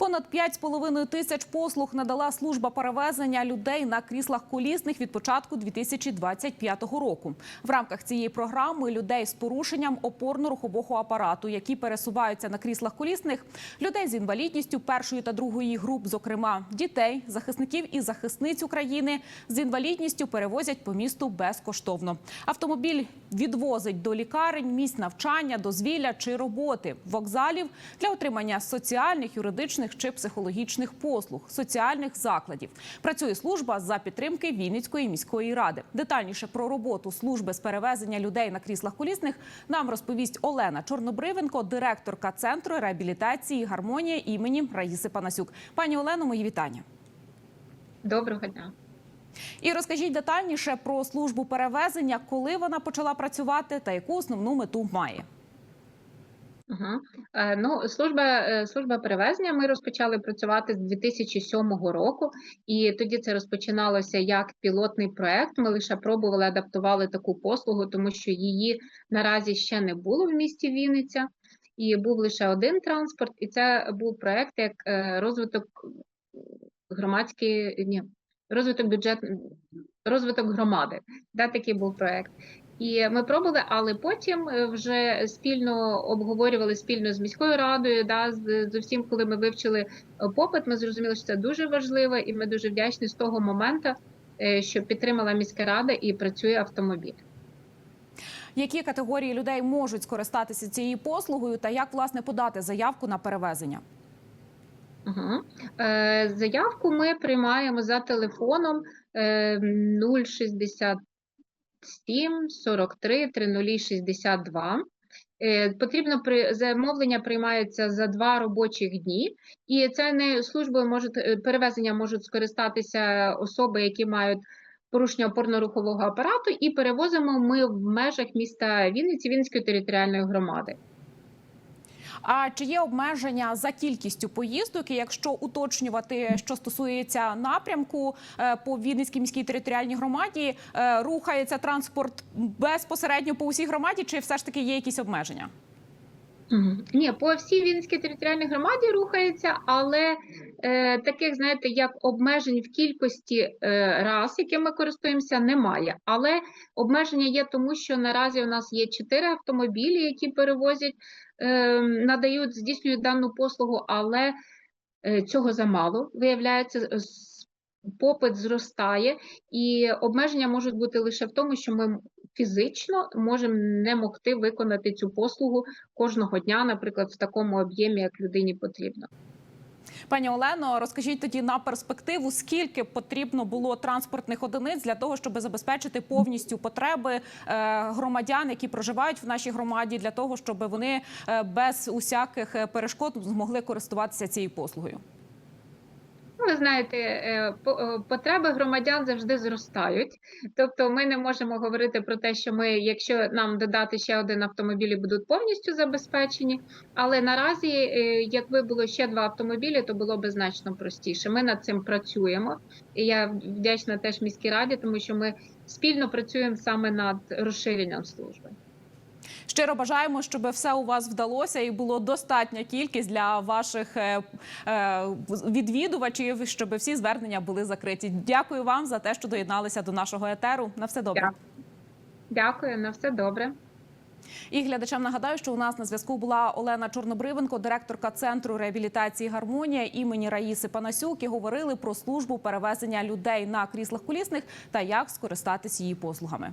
Понад 5,5 тисяч послуг надала служба перевезення людей на кріслах колісних від початку 2025 року. В рамках цієї програми людей з порушенням опорно-рухового апарату, які пересуваються на кріслах колісних, людей з інвалідністю першої та другої груп, зокрема дітей, захисників і захисниць України з інвалідністю перевозять по місту безкоштовно. Автомобіль відвозить до лікарень, місць навчання, дозвілля чи роботи, вокзалів для отримання соціальних, юридичних чи психологічних послуг, соціальних закладів. Працює служба за підтримки Вінницької міської ради. Детальніше про роботу служби з перевезення людей на кріслах колісних нам розповість Олена Чорнобривенко, директорка центру реабілітації гармонія імені Раїси Панасюк. Пані Олено, мої вітання. Доброго дня. І розкажіть детальніше про службу перевезення, коли вона почала працювати та яку основну мету має. Угу. Ну, служба, е, служба перевезення ми розпочали працювати з 2007 року, і тоді це розпочиналося як пілотний проект. Ми лише пробували адаптували таку послугу, тому що її наразі ще не було в місті Вінниця, і був лише один транспорт, і це був проект як е, розвиток громадський, ні, розвиток бюджет, розвиток громади. Да, такий був проект. І ми пробували, але потім е, вже спільно обговорювали спільно з міською радою. Да, з, з усім, коли ми вивчили е, попит, ми зрозуміли, що це дуже важливо, і ми дуже вдячні з того моменту, е, що підтримала міська рада і працює автомобіль. Які категорії людей можуть скористатися цією послугою, та як власне подати заявку на перевезення? Угу. Заявку ми приймаємо за телефоном 063 7, 43, 30, 62. Потрібно при замовлення приймається за два робочих дні, і це не службою можуть е, перевезення можуть скористатися особи, які мають порушення опорно-рухового апарату, і перевозимо ми в межах міста Вінниці Вінницької територіальної громади. А чи є обмеження за кількістю поїздок? І якщо уточнювати, що стосується напрямку е, по Вінницькій міській територіальній громаді, е, рухається транспорт безпосередньо по усій громаді, чи все ж таки є якісь обмеження? Мгм. Ні, по всій Вінницькій територіальній громаді рухається, але е, таких, знаєте, як обмежень в кількості е, раз, якими ми користуємося, немає. Але обмеження є тому, що наразі у нас є чотири автомобілі, які перевозять, е, надають, здійснюють дану послугу, але е, цього замало, виявляється, попит зростає, і обмеження можуть бути лише в тому, що ми фізично можемо не могти виконати цю послугу кожного дня, наприклад, в такому об'ємі, як людині потрібно. Пані Олено, розкажіть тоді на перспективу, скільки потрібно було транспортних одиниць для того, щоб забезпечити повністю потреби е, громадян, які проживають в нашій громаді, для того, щоб вони е, без усяких е, перешкод змогли користуватися цією послугою. Ну, ви знаєте, е, е, потреби громадян завжди зростають. Тобто, ми не можемо говорити про те, що ми, якщо нам додати ще один автомобіль, будуть повністю забезпечені. Але наразі, е, якби було ще два автомобілі, то було б значно простіше. Ми над цим працюємо. І я вдячна теж міській раді, тому що ми спільно працюємо саме над розширенням служби. Щиро бажаємо, щоб все у вас вдалося і було достатня кількість для ваших е, е, відвідувачів, щоб всі звернення були закриті. Дякую вам за те, що доєдналися до нашого етеру. На все добре. Дякую. На все добре. І глядачам нагадаю, що у нас на зв'язку була Олена Чорнобривенко, директорка центру реабілітації гармонія імені Раїси Панасюк. І говорили про службу перевезення людей на кріслах колісних та як скористатись її послугами.